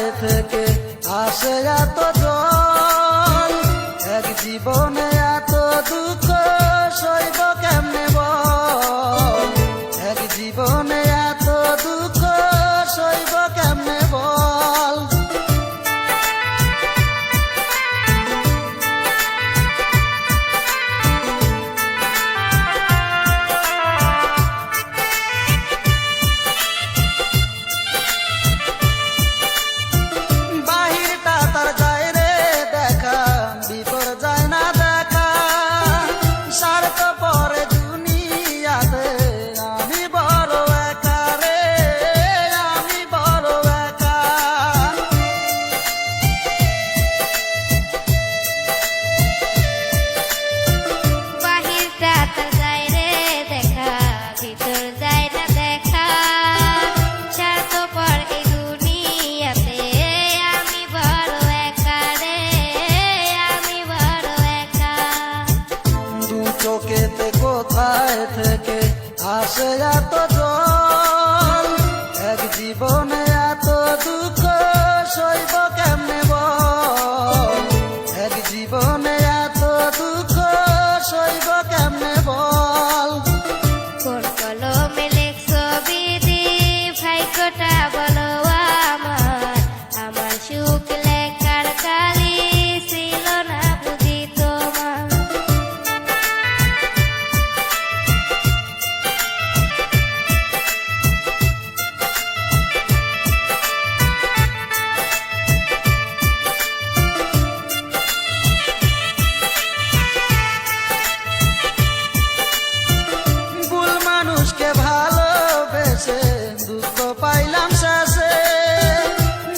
কোথায় থেকে আসে এত জল। এক জীবনে এত দুঃখ আছে এত জল এক জীবনে এত দুঃখ সইব কেমনে বল? এক জীবনে পাইলাম শেষে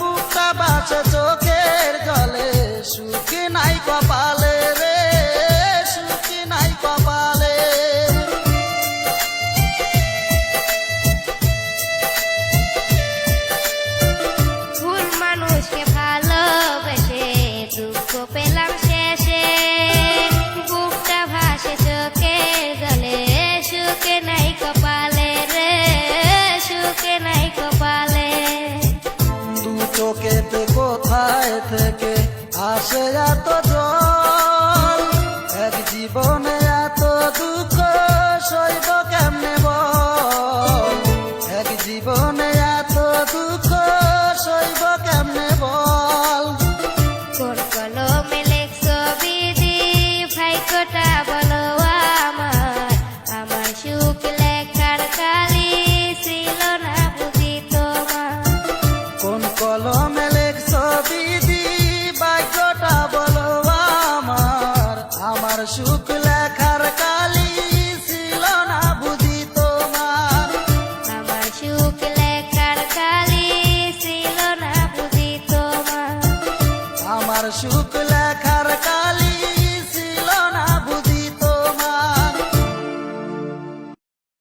বুকটা বাঁচে চোখের জলে। সুখী নাই কপালে রে, সুখী নাই কপালে। ভুল মানুষকে ভালোবেসে দুঃখ পেলাম আসে এত জল এক জীবন সুখ লেখার কাজ